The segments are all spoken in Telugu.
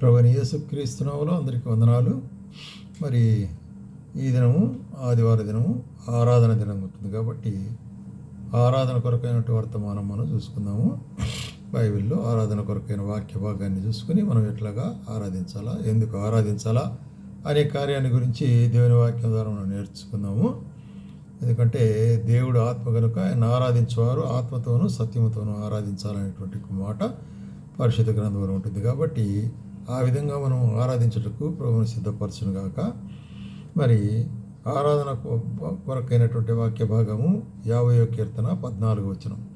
ప్రభుని యేసుక్రీస్తునాములో అందరికీ వందనాలు. మరి ఈ దినము ఆదివార దినము ఆరాధన దినం ఉంటుంది కాబట్టి ఆరాధన కొరకైనటువంటి వర్తమానం మనం చూసుకుందాము. బైబిల్లో ఆరాధన కొరకైన వాక్య భాగాన్ని చూసుకుని మనం ఎట్లాగా ఆరాధించాలా ఎందుకు ఆరాధించాలా అనే కార్యాన్ని గురించి దేవుని వాక్యం ద్వారా మనం నేర్చుకుందాము. ఎందుకంటే దేవుడు ఆత్మ కనుక ఆయన ఆరాధించేవారు ఆత్మతోనూ సత్యముతోనూ ఆరాధించాలనేటువంటి మాట పరిశుద్ధ గ్రంథంలో ఉంటుంది కాబట్టి ఆ విధంగా మనం ఆరాధించుటకు ప్రభుని సిద్ధపరచును గాక. మరి ఆరాధన కొరకైనటువంటి వాక్య భాగము యాభై కీర్తన పద్నాలుగు వచనం.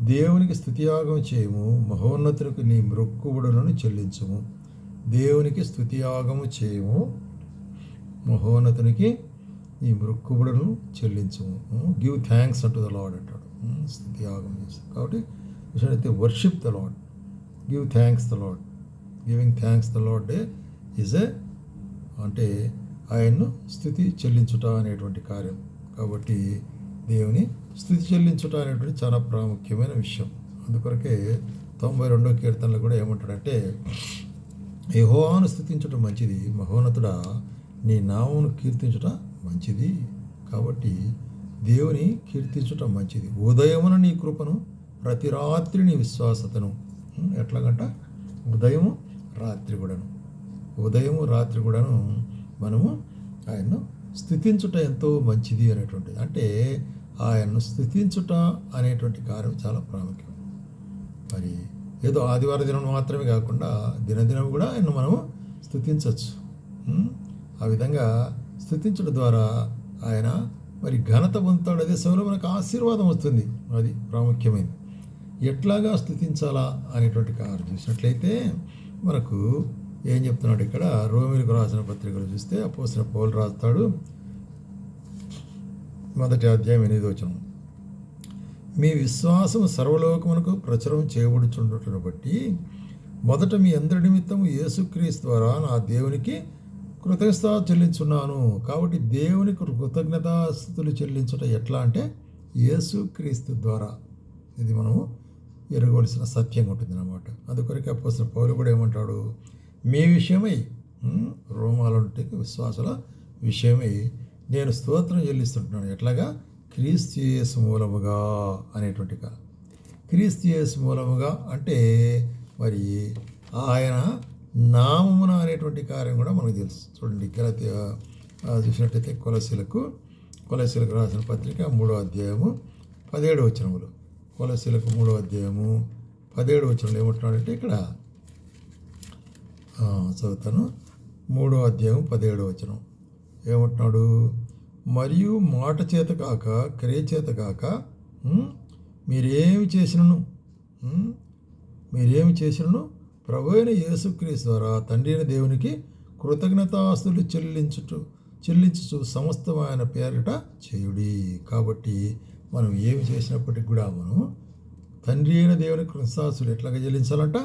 దేవునికి స్థుతియాగం చేయము మహోన్నతునికి నీ మృక్కుబడులను చెల్లించము. దేవునికి స్థుతియాగము చేయము మహోన్నతునికి నీ మృక్కుబడులను చెల్లించము. గివ్ థ్యాంక్స్ అంటు ద లాడ్ అంటాడు. స్థుతియాగం స్థుతి కాబట్టి విషయం కాబట్టి అయితే worship the Lord give thanks the Lord giving thanks the Lord day is a అంటే ఆయన్ను స్థుతి చెల్లించుట అనేటువంటి కార్యం. కాబట్టి దేవుని స్థుతి చెల్లించుట అనేటువంటి చాలా ప్రాముఖ్యమైన విషయం. అందుకొరకే తొంభై రెండో కీర్తనలో కూడా ఏమంటాడంటే యహోవాను స్థుతించటం మంచిది మహోన్నతుడా నీ నామమును కీర్తించుట మంచిది. కాబట్టి దేవుని కీర్తించుట మంచిది. ఉదయమున నీ కృపను ప్రతి రాత్రి నీ విశ్వాసతను. ఎట్లాగంట? ఉదయము రాత్రి కూడాను. ఉదయము రాత్రి కూడాను మనము ఆయన్ను స్థుతించుట ఎంతో మంచిది అనేటువంటిది. అంటే ఆయన్ను స్థుతించుట అనేటువంటి కార్యం చాలా ప్రాముఖ్యం. మరి ఏదో ఆదివారం దినం మాత్రమే కాకుండా దినదినం కూడా ఆయన మనము స్థుతించవచ్చు ఆ విధంగా స్థుతించడం ద్వారా ఆయన మరి ఘనత పొందుతాడు. అదే సమయంలో మనకు ఆశీర్వాదం వస్తుంది. అది ప్రాముఖ్యమైనది. ఎట్లాగా స్థుతించాలా అనేటువంటి కారు చూసినట్లయితే మనకు ఏం చెప్తున్నాడు ఇక్కడ? రోమిలకు రాసిన పత్రికలు చూస్తే అపోసిన పౌలు రాస్తాడు. మొదటి అధ్యాయం ఎనిమిది వచనం. మీ విశ్వాసం సర్వలోకమునకు ప్రచురం చేయబడుచుండటను బట్టి మొదట మీ అందరి నిమిత్తము యేసుక్రీస్తు ద్వారా నా దేవునికి కృతజ్ఞత చెల్లించున్నాను. కాబట్టి దేవునికి కృతజ్ఞతాస్థుతులు చెల్లించుట ఎట్లా అంటే యేసుక్రీస్తు ద్వారా. ఇది మనము ఎరగవలసిన సత్యంగా ఉంటుంది అనమాట అందుకొరకు అపోసిన పౌరు కూడా ఏమంటాడు? మీ విషయమై రోమాలంటే విశ్వాసుల విషయమై నేను స్తోత్రం చెల్లిస్తుంటున్నాను. ఎట్లాగా? క్రీస్తుయేసు మూలముగా అనేటువంటి కా క్రీస్తు మూలముగా అంటే మరి ఆయన నామమున అనేటువంటి కార్యం కూడా మనకు తెలుసు. చూడండి గలతి చూసినట్టయితే కొలసీలకు కొలసీలకు రాసిన పత్రిక మూడో అధ్యాయము పదిహేడు వచనములు. కొలసీలకు మూడో అధ్యాయము పదిహేడు వచనంలో ఏమంటున్నాడంటే ఇక్కడ చదువుతాను. మూడో అధ్యాయం పదిహేడు వచనం. ఏమంటున్నాడు? మరియు మాట చేత కాక క్రియ చేత కాక మీరేమి చేసినను? మీరేమి చేసినను? ప్రభు అయిన యేసుక్రీస్తు ద్వారా తండ్రి అయిన దేవునికి కృతజ్ఞతాస్తులు చెల్లించుట చెల్లించుచు సమస్తమైన పేరిట చేయుడి. కాబట్టి మనం ఏమి చేసినప్పటికి కూడా మనం తండ్రి అయిన దేవుని కృతజ్ఞతాస్తులు ఎట్లాగా చెల్లించాలంట?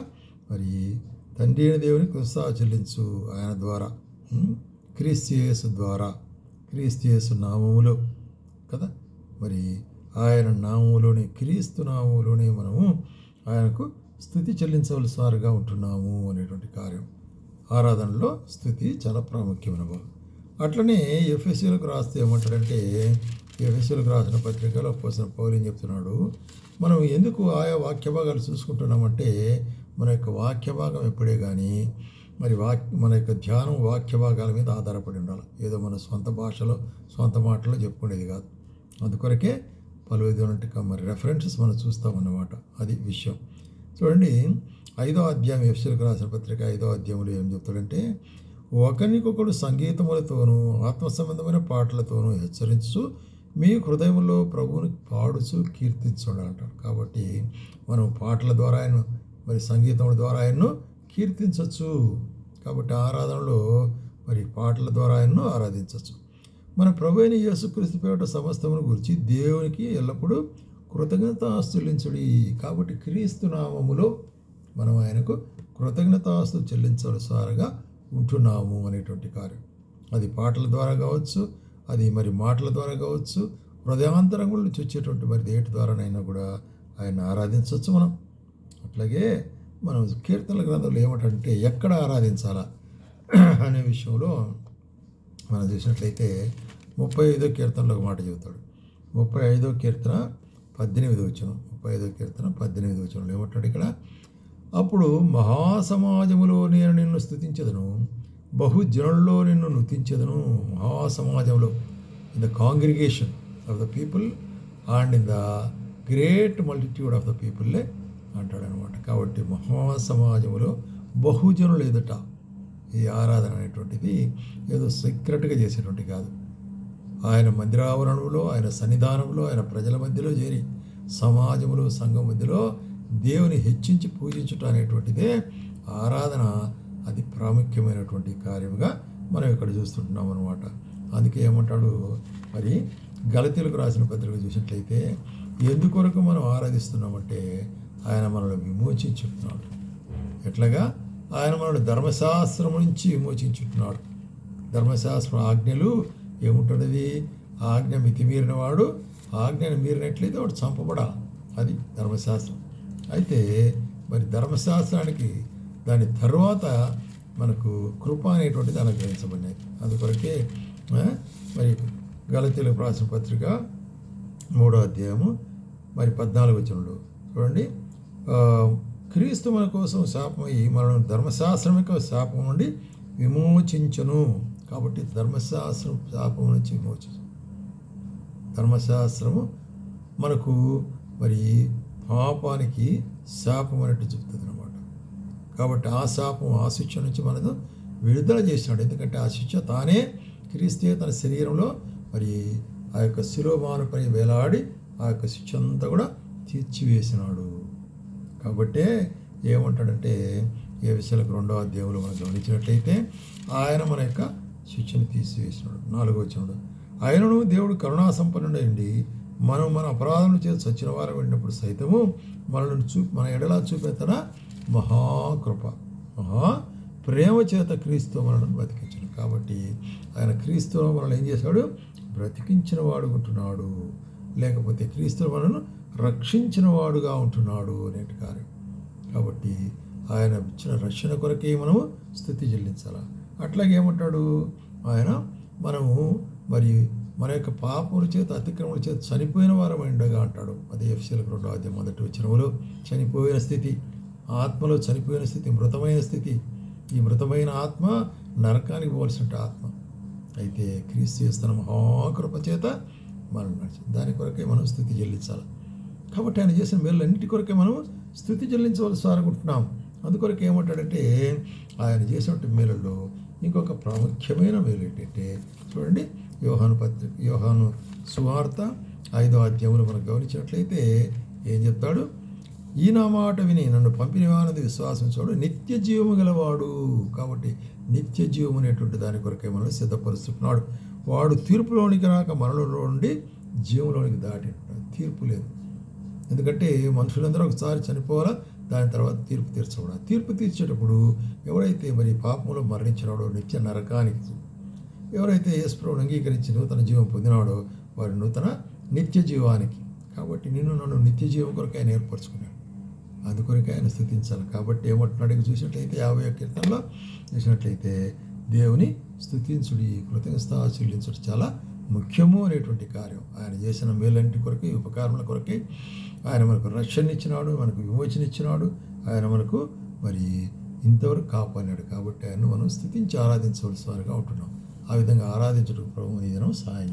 మరి తండ్రి అయిన దేవుని కృతజ్ఞత చెల్లించు ఆయన ద్వారా క్రీస్తు ద్వారా క్రీస్తు నామములో కదా? మరి ఆయన నామములోనే క్రీస్తు నామములోనే మనము ఆయనకు స్థుతి చెల్లించవలసినవారుగా ఉంటున్నాము అనేటువంటి కార్యం. ఆరాధనలో స్థుతి చాలా ప్రాముఖ్యమైన భాగం అట్లనే ఎఫ్ఎస్సీలకు రాస్తే ఏమంటాడంటే ఎఫ్ఎస్ఎల్కి రాసిన పత్రికలో పోసిన పౌలు చెప్తున్నాడు? మనం ఎందుకు ఆయా వాక్య భాగాలు చూసుకుంటున్నామంటే మన యొక్క వాక్య భాగం ఎప్పుడే కానీ మరి వాక్ మన యొక్క ధ్యానం వాక్య భాగాల మీద ఆధారపడి ఉండాలి. ఏదో మన సొంత భాషలో సొంత మాటలో చెప్పుకునేది కాదు. అందుకొరకే పలు విధమైనటువంటి మరి రెఫరెన్సెస్ మనం చూస్తామన్నమాట. అది విషయం. చూడండి ఐదో అధ్యాయం ఎఫ్సీలకు రాసిన పత్రిక ఐదో అధ్యాయంలో ఏం చెప్తాడంటే ఒకరికొకడు సంగీతములతోనూ ఆత్మ సంబంధమైన పాటలతోనూ హెచ్చరించు మీ హృదయంలో ప్రభువుని పాడుచు కీర్తించండి అంటారు కాబట్టి మనం పాటల ద్వారా ఆయన మరి సంగీతముల ద్వారా ఆయన్ను కీర్తించవచ్చు కాబట్టి ఆరాధనలో మరి పాటల ద్వారా ఆయన్ను ఆరాధించవచ్చు మన ప్రభు అయిన యేసుక్రీస్తు పేట సమస్తమును గురించి దేవునికి ఎల్లప్పుడూ కృతజ్ఞత ఆస్తులించుడి కాబట్టి క్రీస్తు నామములో మనం ఆయనకు కృతజ్ఞతాస్తు చెల్లించవలసారగా ఉంటున్నాము అనేటువంటి కార్యం. అది పాటల ద్వారా కావచ్చు అది మరి మాటల ద్వారా కావచ్చు హృదయాంతరంగుల నుంచి వచ్చేటువంటి మరి దేటి ద్వారానైనా కూడా ఆయన ఆరాధించవచ్చు మనం. అట్లాగే మనం కీర్తనల గ్రంథంలో ఏమిటంటే ఎక్కడ ఆరాధించాలా అనే విషయంలో మనం చూసినట్లయితే ముప్పై ఐదో కీర్తనలో ఒక మాట చెబుతాడు. ముప్పై ఐదో కీర్తన పద్దెనిమిది వచ్చిన ముప్పై ఐదో కీర్తన పద్దెనిమిది వచ్చిన ఏమంటాడు ఇక్కడ? అప్పుడు మహాసమాజములో నేను నిన్ను స్థుతించదను. బహుజనుల్లో నిన్ను నుతించదను మహాసమాజంలో in the congregation of the people and in the great multitude of the పీపుల్లే అంటాడనమాట. కాబట్టి మహాసమాజంలో బహుజనులు ఎదుట ఈ ఆరాధన అనేటువంటిది ఏదో సీక్రెట్గా చేసేటువంటి కాదు. ఆయన మందిరావరణంలో ఆయన సన్నిధానంలో ఆయన ప్రజల మధ్యలో చేరి సమాజంలో సంఘం మధ్యలో దేవుని హెచ్చించి పూజించుట అనేటువంటిదే ఆరాధన అది ప్రాముఖ్యమైనటువంటి కార్యముగా మనం ఇక్కడ చూస్తుంటున్నాం అనమాట అందుకే ఏమంటాడు? మరి గలతీలకు రాసిన పత్రిక చూసినట్లయితే ఎందుకొరకు మనం ఆరాధిస్తున్నామంటే ఆయన మనల్ని విమోచించుతున్నాడు ఎట్లాగా? ఆయన మనల్ని ధర్మశాస్త్రం నుంచి విమోచించుతున్నాడు ధర్మశాస్త్రం ఆజ్ఞలు ఏముంటున్నది ఆజ్ఞ మితిమీరిన వాడు ఆజ్ఞను మీరినట్లయితే వాడు చంపబడాలి. అది ధర్మశాస్త్రం. అయితే మరి ధర్మశాస్త్రానికి దాని తర్వాత మనకు కృప అనేటువంటిది అనుగ్రహించబడినాయి అందుకొరకే మరి గలతీలకు రాసిన పత్రిక మూడో అధ్యాయము మరి పద్నాలుగు వచనంలో చూడండి. క్రీస్తు మన కోసం శాపమై మనం ధర్మశాస్త్రం యొక్క శాపం నుండి విమోచించను. కాబట్టి ధర్మశాస్త్రం శాపం నుంచి విమోచించు. ధర్మశాస్త్రము మనకు మరి పాపానికి శాపం అన్నట్టు చెప్తుంది అన్నమాట. కాబట్టి ఆ శాపం ఆ శిక్ష నుంచి మనను విడుదల చేసినాడు ఎందుకంటే ఆ శిక్ష తానే క్రీస్తే తన శరీరంలో మరి ఆ యొక్క శిరోమానుపై వేలాడి ఆ యొక్క శిక్ష అంతా కూడా తీర్చివేసినాడు. కాబట్టే ఏమంటాడంటే ఏ విషయాలకు రెండో అధ్యాయంలో మనం గమనించినట్లయితే ఆయన మన యొక్క శిక్షను తీసివేసినాడు నాలుగో వచ్చినాడు ఆయనను దేవుడు కరుణాసంపన్నుడైండి మనం మన అపరాధములు చేసి చచ్చిన వారం వెళ్ళినప్పుడు సైతము మనల్ని చూ మన ఎడలా చూపే తన మహాకృప. మహా ప్రేమ చేత క్రీస్తు మనల్ని బ్రతికించాడు. కాబట్టి ఆయన క్రీస్తు మనల్ని ఏం చేశాడు? బ్రతికించిన వాడు ఉంటున్నాడు. లేకపోతే క్రీస్తు మనను రక్షించిన వాడుగా ఉంటున్నాడు అనేటి కార్యం. కాబట్టి ఆయన ఇచ్చిన రక్షణ కొరకే మనము స్థుతి చెల్లించాలి? అట్లాగే ఏమంటాడు? ఆయన మనము మరి మన యొక్క పాపముల చేత అతిక్రమల చేత చనిపోయిన వారం ఉండగా అంటాడు. అది ఎఫ్సీలకు రెండో అదే మొదటి వచ్చినములు చనిపోయిన స్థితి. ఆత్మలో చనిపోయిన స్థితి మృతమైన స్థితి ఈ మృతమైన ఆత్మ నరకానికి పోవలసిన ఆత్మ. అయితే క్రీస్తు చేస్తున్న మహాకృప చేత మనం నడిచింది దాని కొరకే మనం స్థుతి చెల్లించాలి. కాబట్టి ఆయన చేసిన మేళ్ళన్నిటి కొరకే మనం స్థుతి చెల్లించవలసి అనుకుంటున్నాం అందుకొరకు ఏమంటాడంటే ఆయన చేసినటువంటి మేలుల్లో ఇంకొక ప్రాముఖ్యమైన మేలు ఏంటంటే చూడండి యోహాను పత్రిక యోహాను సువార్త ఐదో అధ్యాయంలో మనం గమనించినట్లయితే ఏం చెప్తాడు? ఈ నా మాట విని నన్ను పంపిణీ వానది విశ్వాసం నిత్య జీవము గలవాడు. కాబట్టి నిత్య జీవము అనేటువంటి దాని కొరకే మనల్ని సిద్ధపరుస్తున్నాడు. వాడు తీర్పులోనికి రాక మనలో నుండి జీవంలోనికి దాటి తీర్పు లేదు. ఎందుకంటే మనుషులందరూ ఒకసారి చనిపోవాలా దాని తర్వాత తీర్పు తీర్చబడాలి. తీర్పు తీర్చేటప్పుడు ఎవరైతే మరి పాపంలో మరణించినాడో నిత్య నరకానికి ఎవరైతే యేసుప్రభుని అంగీకరించి నూతన జీవం పొందినాడో వారి నూతన నిత్య జీవానికి. కాబట్టి నిన్ను నన్ను నిత్య జీవం కొరకు ఆయన ఏర్పరచుకున్నాడు. అందుకొరకు ఆయన స్థుతించాలి. కాబట్టి ఏమంటున్నాడు? చూసినట్లయితే యాభై కీర్తనలో చూసినట్లయితే దేవుని స్థుతించుడి కృతజ్ఞత చెల్లించుడు చాలా ముఖ్యము అనేటువంటి కార్యం. ఆయన చేసిన మేలంటి కొరకే ఉపకారముల కొరకే ఆయన మనకు రక్షణ ఇచ్చినాడు మనకు విమోచన ఇచ్చినాడు. ఆయన మనకు మరి ఇంతవరకు కాపాడినాడు. కాబట్టి ఆయన మనం స్థుతించి ఆరాధించవలసిన వారుగా ఉంటున్నాం. ఆ విధంగా ఆరాధించడం ప్రభు ఈ దినం సహాయం